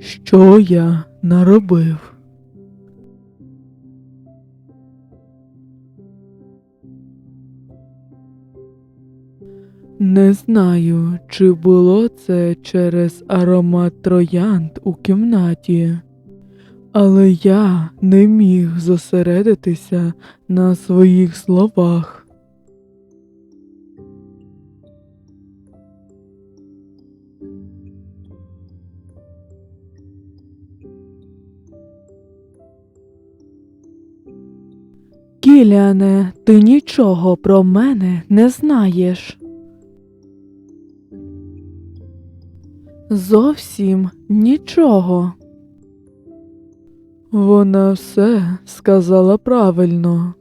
Що я наробив? Не знаю, чи було це через аромат троянд у кімнаті, але я не міг зосередитися на своїх словах. Кіляне, ти нічого про мене не знаєш. Зовсім нічого. Вона все сказала правильно.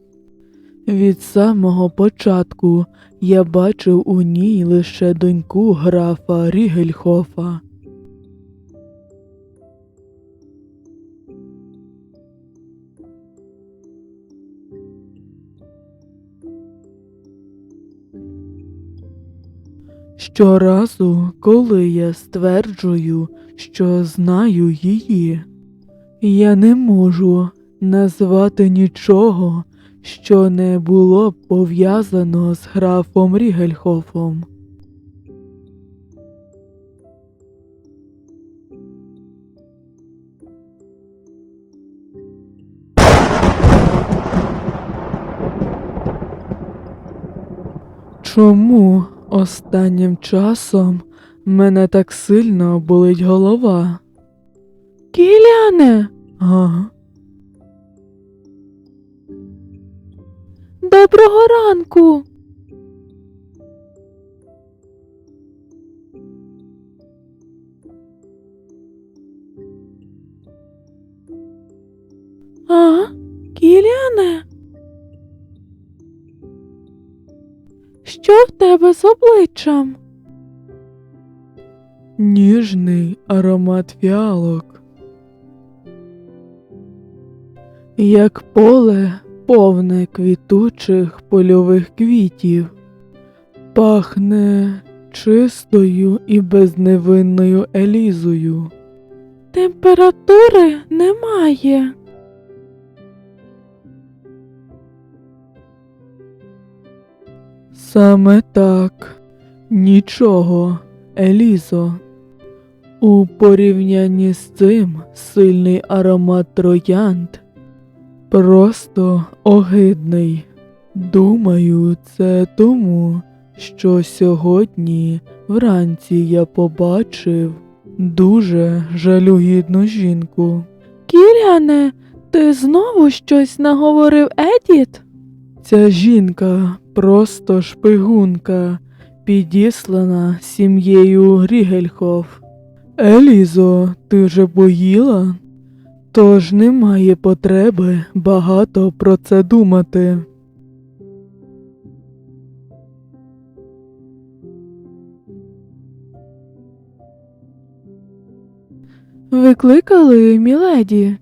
Від самого початку я бачив у ній лише доньку графа Рігельхофа. Щоразу, коли я стверджую, що знаю її, я не можу назвати нічого, що не було б пов'язано з графом Рігельхофом. Чому останнім часом мене так сильно болить голова? Кіляне. Ага. Доброго ранку. А, Кіляне? Що в тебе з обличчям? Ніжний аромат фіалок. Як поле повне квітучих польових квітів, пахне чистою і безневинною Елізою. Температури немає. Саме так, нічого, Елізо. У порівнянні з цим сильний аромат троянд просто огидний. Думаю, це тому, що сьогодні вранці я побачив дуже жалюгідну жінку. Кіряне, ти знову щось наговорив Едіт? Ця жінка просто шпигунка, підіслана сім'єю Рігельхоф. Елізо, ти вже поїла? Тож немає потреби багато про це думати. Викликали, міледі.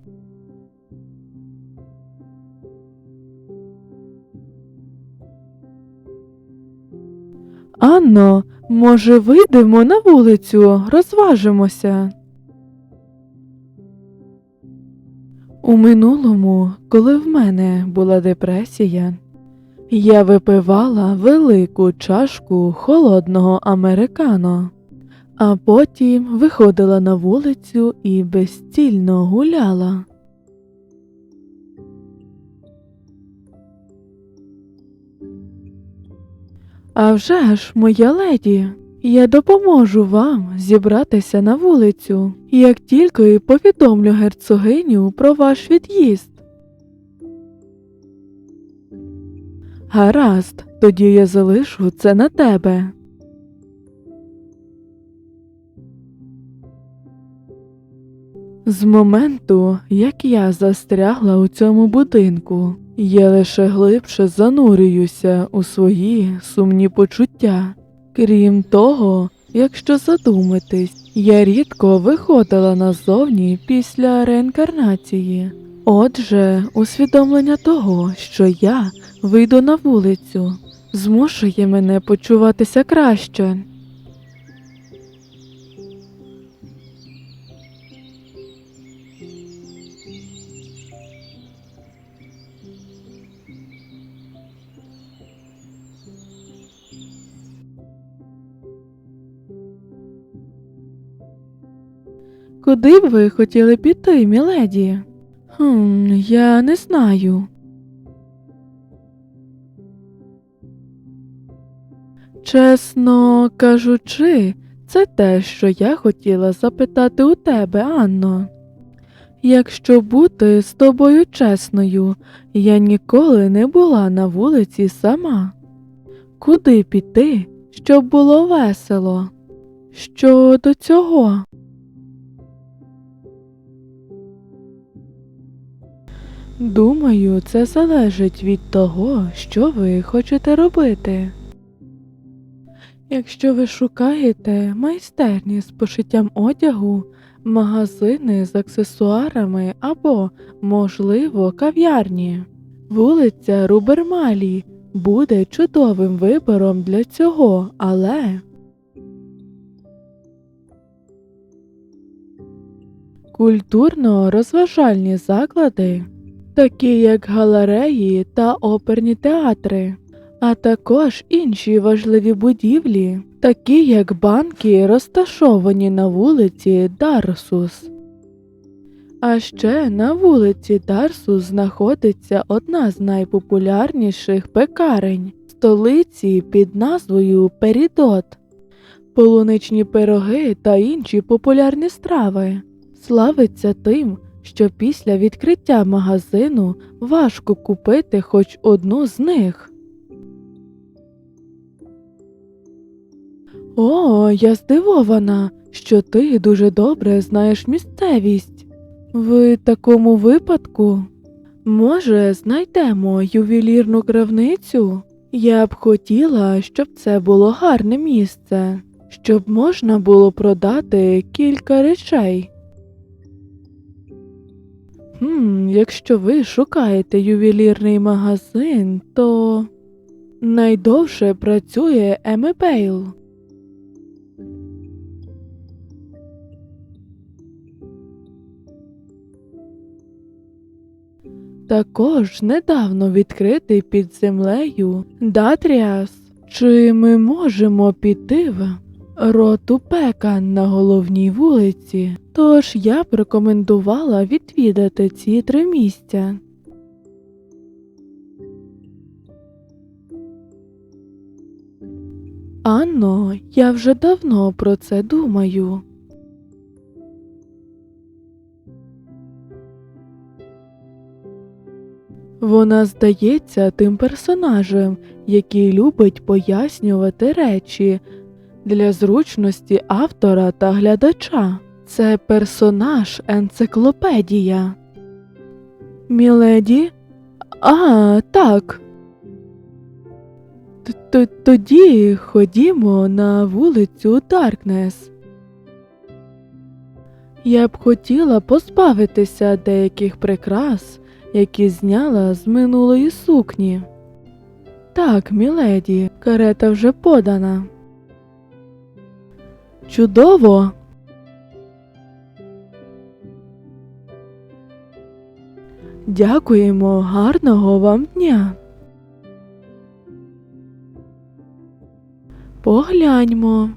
Анно, може, вийдемо на вулицю, розважимося. У минулому, коли в мене була депресія, я випивала велику чашку холодного американо, а потім виходила на вулицю і безцільно гуляла. А вже ж, моя леді, я допоможу вам зібратися на вулицю, як тільки повідомлю герцогиню про ваш від'їзд. Гаразд, тоді я залишу це на тебе. З моменту, як я застрягла у цьому будинку, я лише глибше занурююся у свої сумні почуття. Крім того, якщо задуматись, я рідко виходила назовні після реінкарнації. Отже, усвідомлення того, що я вийду на вулицю, змушує мене почуватися краще. Куди б ви хотіли піти, міледі? Хм, я не знаю. Чесно кажучи, це те, що я хотіла запитати у тебе, Анно. Якщо бути з тобою чесною, я ніколи не була на вулиці сама. Куди піти, щоб було весело? Що до цього? Думаю, це залежить від того, що ви хочете робити. Якщо ви шукаєте майстерні з пошиттям одягу, магазини з аксесуарами або, можливо, кав'ярні, вулиця Рубермалі буде чудовим вибором для цього, але культурно-розважальні заклади, такі як галереї та оперні театри, а також інші важливі будівлі, такі як банки, розташовані на вулиці Дарсус. А ще на вулиці Дарсус знаходиться одна з найпопулярніших пекарень столиці під назвою Перідот, полуничні пироги та інші популярні страви. Славиться тим, що після відкриття магазину важко купити хоч одну з них. О, я здивована, що ти дуже добре знаєш місцевість. В такому випадку, може, знайдемо ювелірну крамницю? Я б хотіла, щоб це було гарне місце, щоб можна було продати кілька речей. Хм, якщо ви шукаєте ювелірний магазин, то найдовше працює Емебейл. Також недавно відкритий під землею Датріас. Чи ми можемо піти в роту Пекан на головній вулиці? Тож я б рекомендувала відвідати ці три місця. Анно, я вже давно про це думаю. Вона здається тим персонажем, який любить пояснювати речі для зручності автора та глядача. Це персонаж енциклопедія. Міледі? А, так. Тоді ходімо на вулицю Даркнес. Я б хотіла позбавитися деяких прикрас, які зняла з минулої сукні. Так, міледі, карета вже подана. Чудово. Дякуємо, гарного вам дня. Погляньмо.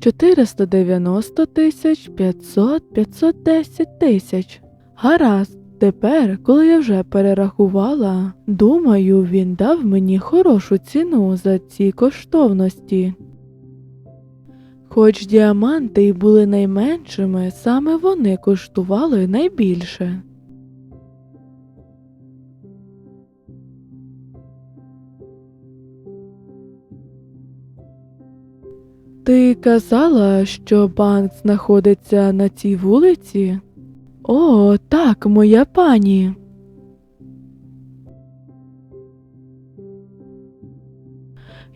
490 тисяч 500 510 тисяч. Гаразд, тепер, коли я вже перерахувала, думаю, він дав мені хорошу ціну за ці коштовності. Хоч діаманти й були найменшими, саме вони коштували найбільше. Ти казала, що банк знаходиться на цій вулиці? О, так, моя пані.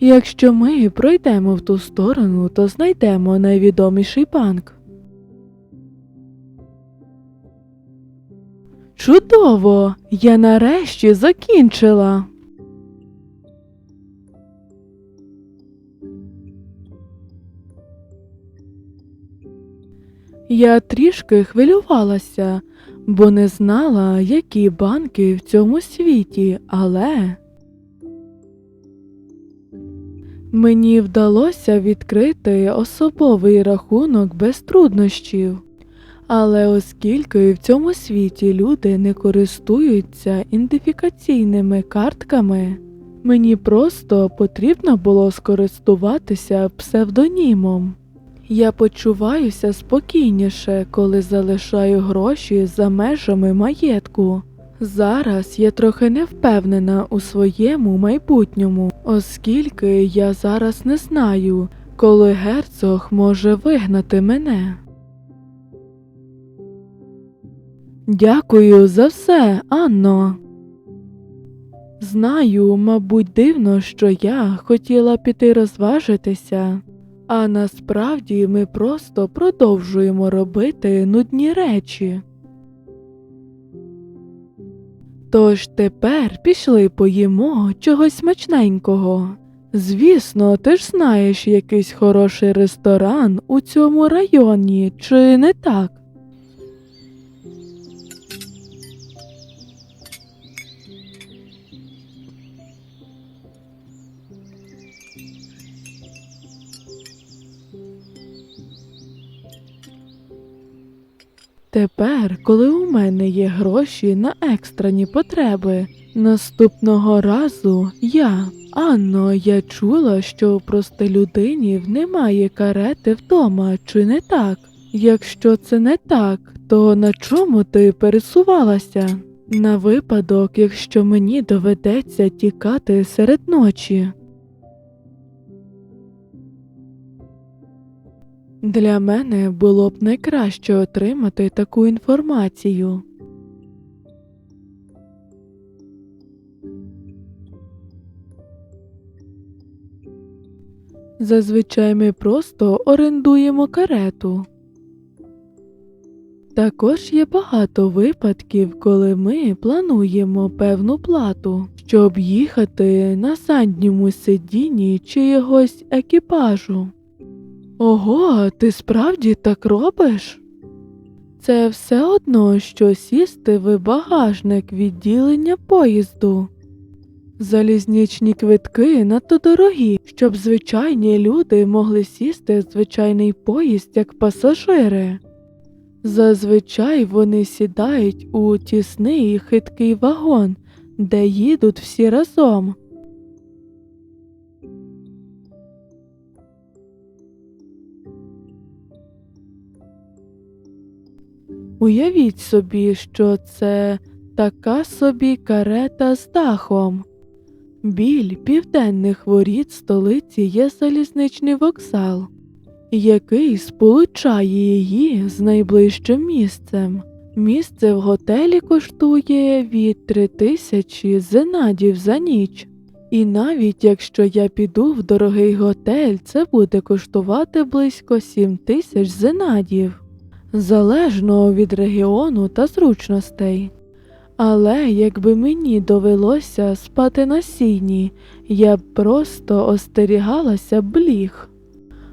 Якщо ми пройдемо в ту сторону, то знайдемо найвідоміший банк. Чудово! Я нарешті закінчила. Я трішки хвилювалася, бо не знала, які банки в цьому світі, але Мені вдалося відкрити особовий рахунок без труднощів. Але оскільки в цьому світі люди не користуються ідентифікаційними картками, мені просто потрібно було скористуватися псевдонімом. Я почуваюся спокійніше, коли залишаю гроші за межами маєтку. Зараз я трохи не впевнена у своєму майбутньому, оскільки я зараз не знаю, коли герцог може вигнати мене. Дякую за все, Анно. Знаю, мабуть, дивно, що я хотіла піти розважитися, а насправді ми просто продовжуємо робити нудні речі. Тож тепер пішли поїмо чогось смачненького. Звісно, ти ж знаєш якийсь хороший ресторан у цьому районі, чи не так? Тепер, коли у мене є гроші на екстрені потреби, наступного разу я, Анно, я чула, що у простолюдинів немає карети вдома, чи не так? Якщо це не так, то на чому ти пересувалася? На випадок, якщо мені доведеться тікати серед ночі. Для мене було б найкраще отримати таку інформацію. Зазвичай ми просто орендуємо карету. Також є багато випадків, коли ми плануємо певну плату, щоб їхати на задньому сидінні чиєгось екіпажу. Ого, ти справді так робиш? Це все одно, що сісти в багажник відділення поїзду. Залізничні квитки надто дорогі, щоб звичайні люди могли сісти в звичайний поїзд як пасажири. Зазвичай вони сідають у тісний і хиткий вагон, де їдуть всі разом. Уявіть собі, що це така собі карета з дахом. Біль південних воріт столиці є залізничний вокзал, який сполучає її з найближчим місцем. Місце в готелі коштує від три тисячі зенадів за ніч. І навіть якщо я піду в дорогий готель, це буде коштувати близько сім тисяч зенадів залежно від регіону та зручностей. Але якби мені довелося спати на сіні, я б просто остерігалася бліг.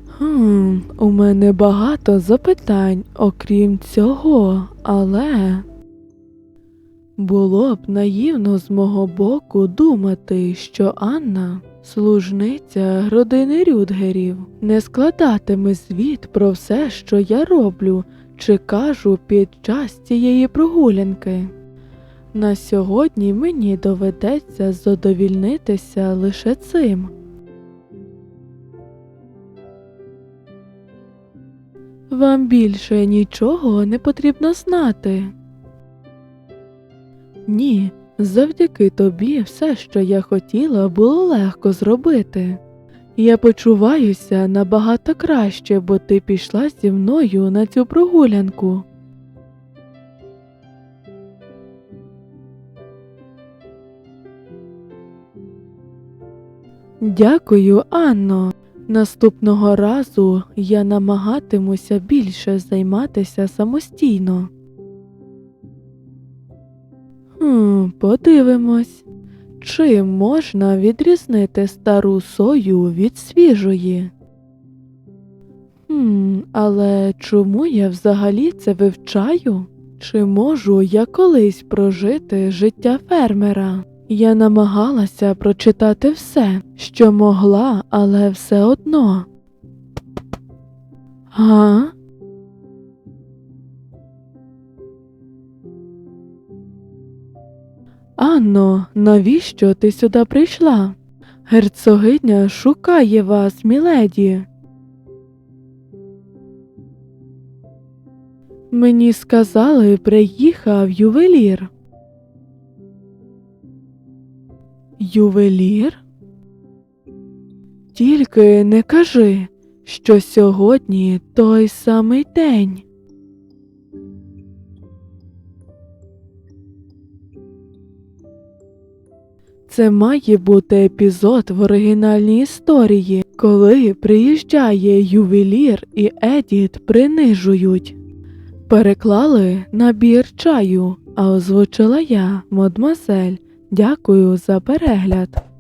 Хм, у мене багато запитань, окрім цього, але було б наївно з мого боку думати, що Анна, служниця родини Рюдгерів, не складатиме звіт про все, що я роблю чи кажу під час цієї прогулянки. На сьогодні мені доведеться задовільнитися лише цим. Вам більше нічого не потрібно знати. Ні, завдяки тобі все, що я хотіла, було легко зробити. Я почуваюся набагато краще, бо ти пішла зі мною на цю прогулянку. Дякую, Анно. Наступного разу я намагатимуся більше займатися самостійно. Хм, Подивимось. Чим можна відрізнити стару сою від свіжої? Хм, але чому я взагалі це вивчаю? Чи можу я колись прожити життя фермера? Я намагалася прочитати все, що могла, але все одно. Га? Анно, навіщо ти сюди прийшла? Герцогиня шукає вас, міледі. Мені сказали, приїхав ювелір. Ювелір? Тільки не кажи, що сьогодні той самий день. Це має бути епізод в оригінальній історії, коли приїжджає ювелір і Едіт принижують. Переклали набір чаю, а озвучила я, мадмазель. Дякую за перегляд.